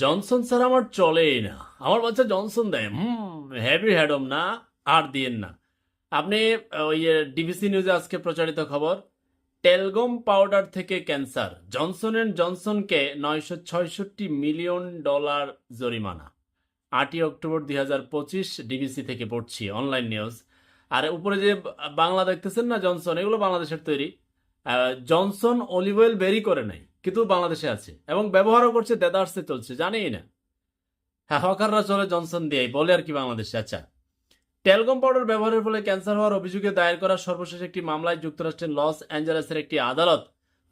Johnson sir আমার চলেই না। আমার বাচ্চা জনসন দেয়। হুম হ্যাভি হ্যাডম না, আর দিয়েন না। আপনি ওই ডিবিসি নিউজে আজকে প্রচারিত খবর, টেলগম পাউডার থেকে ক্যান্সার জনসন অ্যান্ড জনসনকে নয়শো ছয়ষট্টি মিলিয়ন ডলার জরিমানা। আটই অক্টোবর দুই হাজার পঁচিশ ডিবিসি থেকে পড়ছি অনলাইন নিউজ আর উপরে যে বাংলা দেখতেছেন না জনসন, এগুলো বাংলাদেশের তৈরি। জনসন অলিভ অয়েল বেরি করে নাই। কিন্তু বাংলাদেশে আছে এবং ব্যবহারও করছে, দেদার্সে চলছে, জানেই না। হ্যাঁ হকাররা চলে জনসন দিয়েই বলে আর কি বাংলাদেশে আচ্ছা। টেলকম পাউডার ব্যবহারের ফলে ক্যান্সার হওয়ার অভিযোগে দায়ের করা সর্বশেষ একটি মামলায় যুক্তরাষ্ট্রের লস অ্যাঞ্জেলেসের একটি আদালত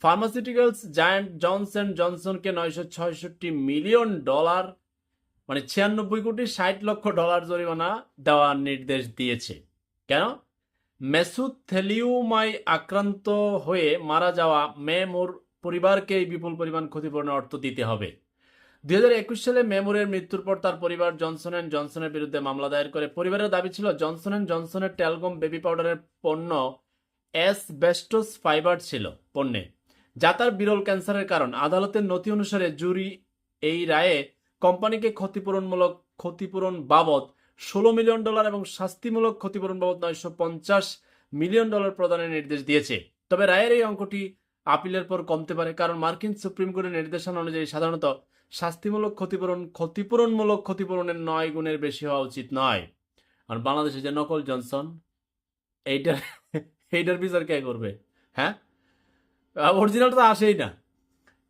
ফার্মাসিউটিক্যালস জায়ান্ট জনসন জনসনকে নয়শো ছয়ষট্টি মিলিয়ন ডলার মানে ছিয়ানব্বই কোটি ষাট লক্ষ ডলার জরিমানা দেওয়ার নির্দেশ দিয়েছে। কেন? মেসুদ থেলিউমাই আক্রান্ত হয়ে মারা যাওয়া মেমোর পরিবারকে এই বিপুল পরিমাণ ক্ষতিপূরণের অর্থ দিতে হবে। দুই হাজার একুশ সালে মেমোরের মৃত্যুর পর তার পরিবার জনসন অ্যান্ড জনসনের বিরুদ্ধে মামলা দায়ের করে। পরিবারের দাবি ছিল, জনসন অ্যান্ড জনসনের টেলগম বেবি পাউডারের পণ্য অ্যাসবেস্টোস ফাইবার ছিল পণ্যে, যা তার বিরল ক্যান্সারের কারণ। আদালতের নথি অনুসারে জুরি এই রায়ে কোম্পানিকে ক্ষতিপূরণমূলক, ক্ষতিপূরণ বাবদ ষোলো মিলিয়ন ডলার এবং শাস্তিমূলক ক্ষতিপূরণ বাবদ নয়শো পঞ্চাশ মিলিয়ন ডলার প্রদানের নির্দেশ দিয়েছে। তবে রায়ের এই অঙ্কটি আপিলের পর কমতে পারে, কারণ মার্কিন সুপ্রিম কোর্টের নির্দেশনা অনুযায়ী সাধারণত শাস্তিমূলক ক্ষতিপূরণ, ক্ষতিপূরণমূলক ক্ষতিপূরণের নয় গুণের বেশি হওয়া উচিত নয়। আর বাংলাদেশে যে নকল জনসন, এইটার এইটার বিচার কে করবে? হ্যাঁ? অরিজিনাল তো আসেই না।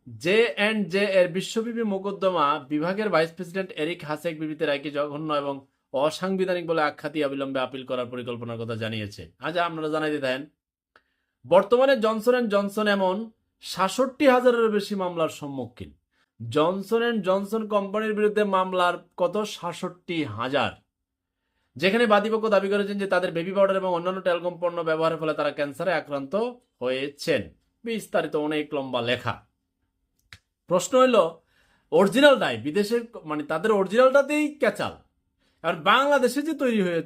জে অ্যান্ড জে এর বিশ্বব্যাপী মোকদ্দমা বিভাগের ভাইস প্রেসিডেন্ট এরিক হাসেক বিবিতে রায়কে জঘন্য এবং অসাংবিধানিক বলে আখ্যাতি অবিলম্বে আপিল করার পরিকল্পনার কথা জানিয়েছে। আজ আপনারা জানাই দিতেন বর্তমানে জনসন অ্যান্ড জনসন এমন সাতষট্টি হাজারের বেশি মামলার সম্মুখীন। জনসন অ্যান্ড জনসন কোম্পানির বিরুদ্ধে মামলার কত? সাতষট্টি হাজার। যেখানে বাদীপক্ষ দাবি করেছেন যে তাদের বেবি পাউডার এবং অন্যান্য টেলকম পণ্য ব্যবহারের ফলে তারা ক্যান্সারে আক্রান্ত হয়েছেন। বিস্তারিত অনেক লম্বা লেখা। প্রশ্ন হলো অরিজিনাল নাই বিদেশের মানে তাদের অরিজিনালটাতেই ক্যাচাল। আর বাংলাদেশে যে তৈরি হয়ে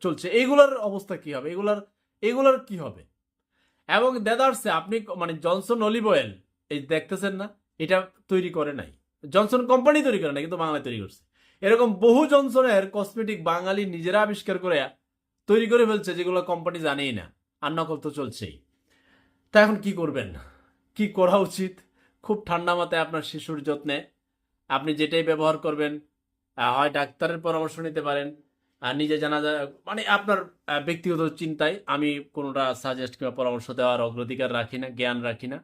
চলছে এইগুলোর অবস্থা কি হবে? এগুলার এগুলার কি হবে? এবং দেদারসে আপনি মানে জনসন অলিভ অয়েল, এই দেখতেছেন না, এটা তৈরি করে নাই। জনসন কোম্পানি তৈরি করে নাই, কিন্তু বাংলায় তৈরি করছে। এরকম বহু জনসনের কসমেটিক বাঙালি নিজেরা আবিষ্কার করে তৈরি করে ফেলছে, যেগুলো কোম্পানি জানেই না, আর নকল তো চলছেই। তা এখন কি করবেন? কি করা উচিত? খুব ঠান্ডা মাথায় আপনার শিশুর যত্নে। আপনি যেটাই ব্যবহার করবেন হয় ডাক্তারের পরামর্শ নিতে পারেন নিজে জানা মানে আপনার ব্যক্তিগত চিন্তায় আমি কোনোটা সাজেস্ট কিংবা পরামর্শ দেওয়ার অগ্রাধিকার রাখি না, জ্ঞান রাখি না।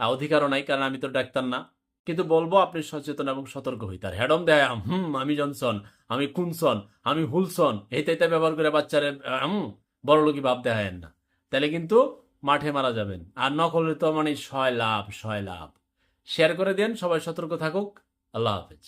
অধিকারও নাই, কারণ আমি তো ডাক্তার না। কিন্তু বলব আপনি সচেতন এবং সতর্ক হই, তার হ্যাডম দেয় হুম, আমি জনসন, আমি কুনসন আমি হুলসন এই তাইতে ব্যবহার করে বাচ্চারে হুম বড় লোকই ভাব দেখায়েন না। তাহলে কিন্তু মাঠে মারা যাবেন। আর নকলে তো মানে ছয় লাভ ছয় লাভ শেয়ার করে দেন, সবাই সতর্ক থাকুক। আল্লাহ হাফেজ।